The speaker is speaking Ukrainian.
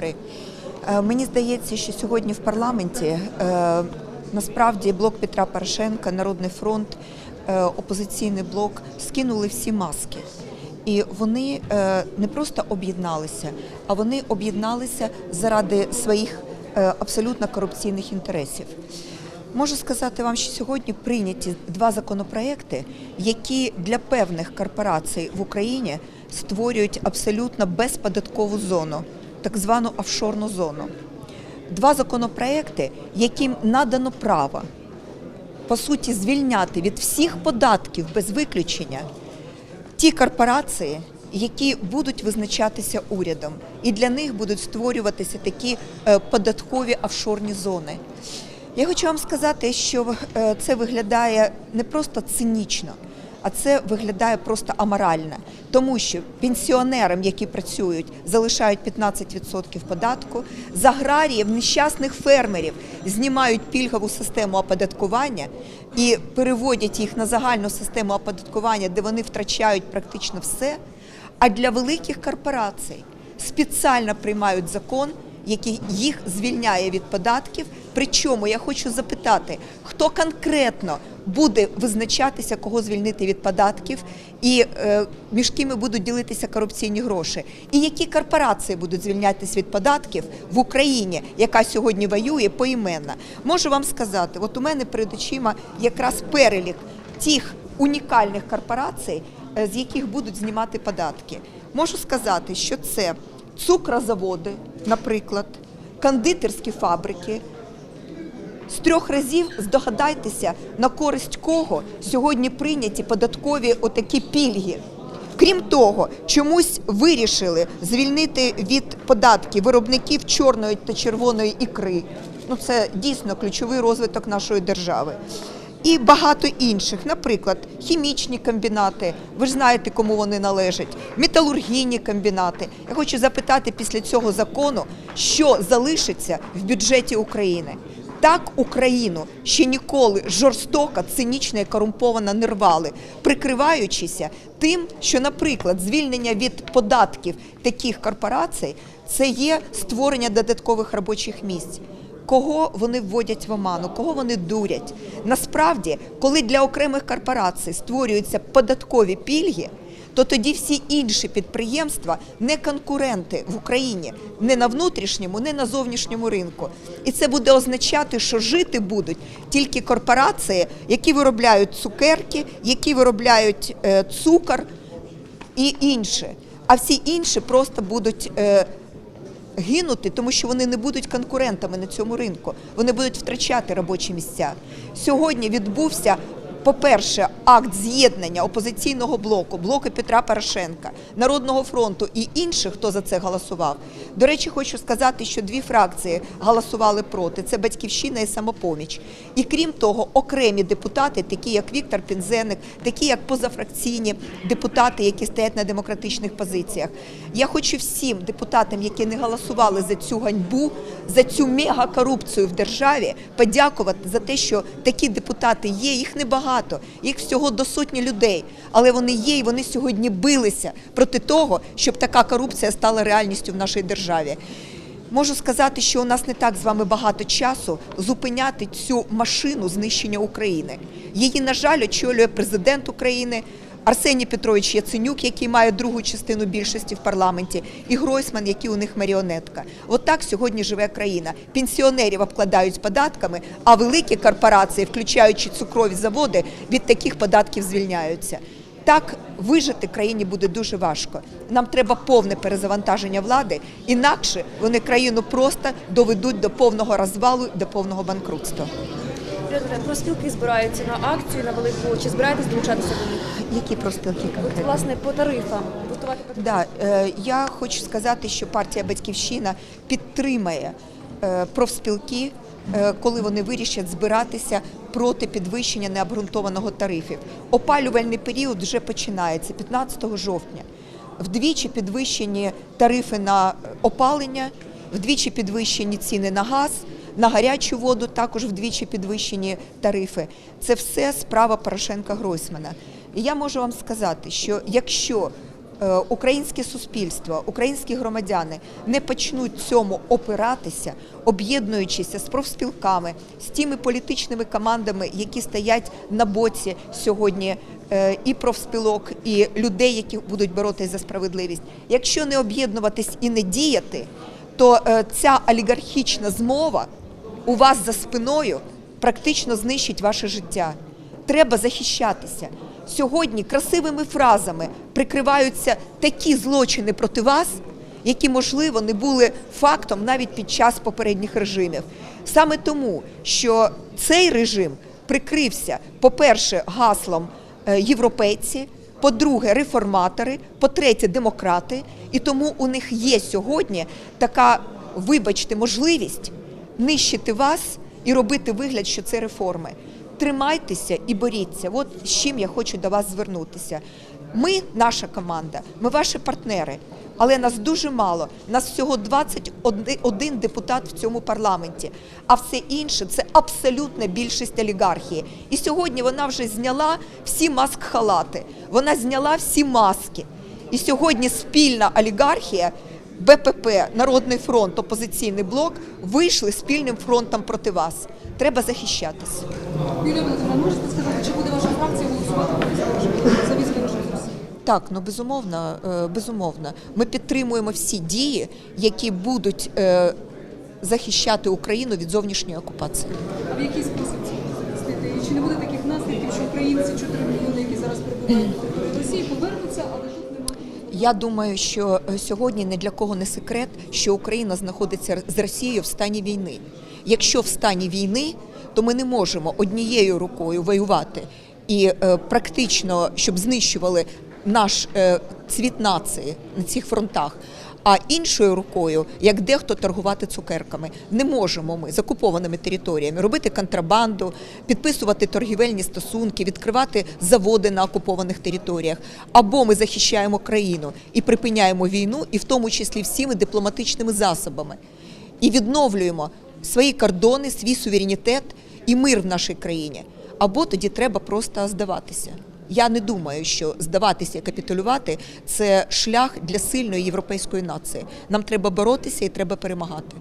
добрий. Е, Мені здається, що сьогодні в парламенті е, насправді блок Петра Порошенка, Народний фронт, е, опозиційний блок скинули всі маски. І вони не просто об'єдналися, а вони об'єдналися заради своїх абсолютно корупційних інтересів. Можу сказати вам, що сьогодні прийняті два законопроекти, які для певних корпорацій в Україні створюють абсолютно безподаткову зону, так звану офшорну зону. Два законопроекти, яким надано право по суті звільняти від всіх податків без виключення ті корпорації, які будуть визначатися урядом, і для них будуть створюватися такі е, податкові офшорні зони. Я хочу вам сказати, що е, це виглядає не просто цинічно, а це виглядає просто аморально, тому що пенсіонерам, які працюють, залишають 15% податку, з аграріїв, нещасних фермерів знімають пільгову систему оподаткування і переводять їх на загальну систему оподаткування, де вони втрачають практично все. А для великих корпорацій спеціально приймають закон, який їх звільняє від податків. Причому я хочу запитати, хто конкретно буде визначатися, кого звільнити від податків, і е, між кими будуть ділитися корупційні гроші, і які корпорації будуть звільнятися від податків в Україні, яка сьогодні воює поіменно. Можу вам сказати, от у мене перед очима якраз перелік тих унікальних корпорацій, е, з яких будуть знімати податки. Можу сказати, що це цукрозаводи, наприклад, кондитерські фабрики. З трьох разів здогадайтеся, на користь кого сьогодні прийняті податкові отакі пільги. Крім того, чомусь вирішили звільнити від податків виробників чорної та червоної ікри. Ну це дійсно ключовий розвиток нашої держави. І багато інших, наприклад, хімічні комбінати. Ви ж знаєте, кому вони належать, металургійні комбінати. Я хочу запитати після цього закону, що залишиться в бюджеті України. Так Україну ще ніколи жорстоко, цинічно і корумповано не рвали, прикриваючися тим, що, наприклад, звільнення від податків таких корпорацій це є створення додаткових робочих місць. Кого вони вводять в оману, кого вони дурять? Насправді, коли для окремих корпорацій створюються податкові пільги, то тоді всі інші підприємства не конкуренти в Україні не на внутрішньому, не на зовнішньому ринку. І це буде означати, що жити будуть тільки корпорації, які виробляють цукерки, які виробляють е, цукор і інше. А всі інші просто будуть. Е, гинути, тому що вони не будуть конкурентами на цьому ринку. Вони будуть втрачати робочі місця. Сьогодні відбувся. По-перше, акт з'єднання опозиційного блоку, блоку Петра Порошенка, Народного фронту і інших, хто за це голосував. До речі, хочу сказати, що дві фракції голосували проти: це Батьківщина і самопоміч. І крім того, окремі депутати, такі як Віктор Пінзеник, такі як позафракційні депутати, які стоять на демократичних позиціях. Я хочу всім депутатам, які не голосували за цю ганьбу, за цю мегакорупцію в державі, подякувати за те, що такі депутати є. Їх небагато, їх всього до сотні людей, але вони є, і вони сьогодні билися проти того, щоб така корупція стала реальністю в нашій державі. Можу сказати, що у нас не так з вами багато часу зупиняти цю машину знищення України. Її, на жаль, очолює президент України. Арсеній Петрович Яценюк, який має другу частину більшості в парламенті, і Гройсман, який у них маріонетка. От так сьогодні живе країна. Пенсіонерів обкладають податками, а великі корпорації, включаючи цукрові заводи, від таких податків звільняються. Так вижити країні буде дуже важко. Нам треба повне перезавантаження влади, інакше вони країну просто доведуть до повного розвалу, до повного банкрутства. Петре, Профспілки збираються на акцію на велику. Чи збираєтесь долучатися до них? Які профспілки От, конкретно? власне, по тарифам. Готувати по Да, е, я хочу сказати, що партія Батьківщина підтримає е, профспілки, е, коли вони вирішать збиратися проти підвищення необґрунтованого тарифів. Опалювальний період вже починається 15 жовтня. Вдвічі підвищені тарифи на опалення, вдвічі підвищені ціни на газ. На гарячу воду також вдвічі підвищені тарифи. Це все справа Порошенка Гройсмана. І я можу вам сказати, що якщо е, українське суспільство, українські громадяни не почнуть цьому опиратися, об'єднуючися з профспілками, з тими політичними командами, які стоять на боці сьогодні е, і профспілок, і людей, які будуть боротися за справедливість. Якщо не об'єднуватись і не діяти, то е, ця олігархічна змова у вас за спиною практично знищить ваше життя. Треба захищатися. Сьогодні красивими фразами прикриваються такі злочини проти вас, які, можливо, не були фактом навіть під час попередніх режимів. Саме тому, що цей режим прикрився, по-перше, гаслом е, європейці, по-друге, реформатори, по-третє, демократи. І тому у них є сьогодні така, вибачте, можливість нищити вас і робити вигляд, що це реформи. Тримайтеся і боріться. От з чим я хочу до вас звернутися. Ми, наша команда, ми ваші партнери, але нас дуже мало. Нас всього 21 депутат в цьому парламенті, а все інше це абсолютна більшість олігархії. І сьогодні вона вже зняла всі маск-халати, вона зняла всі маски. І сьогодні спільна олігархія. БПП, Народний фронт, опозиційний блок вийшли спільним фронтом проти вас. Треба захищатися. Юлія Володимирівна, можете сказати, чи буде ваша фракція голосувати за за Росії? Так, ну безумовно, е, безумовно. Ми підтримуємо всі дії, які будуть е, захищати Україну від зовнішньої окупації. А в який спосіб це захистити? Чи не буде таких наслідків, що українці 4 мільйони, які зараз перебувають на території Росії, повернуться, але. Я думаю, що е, сьогодні не для кого не секрет, що Україна знаходиться з Росією в стані війни. Якщо в стані війни, то ми не можемо однією рукою воювати і е, практично, щоб знищували наш е, цвіт нації на цих фронтах. А іншою рукою, як дехто торгувати цукерками, не можемо ми з окупованими територіями робити контрабанду, підписувати торгівельні стосунки, відкривати заводи на окупованих територіях. Або ми захищаємо країну і припиняємо війну, і в тому числі всіми дипломатичними засобами, і відновлюємо свої кордони, свій суверенітет і мир в нашій країні. Або тоді треба просто здаватися. Я не думаю, що здаватися і капітулювати це шлях для сильної європейської нації. Нам треба боротися і треба перемагати.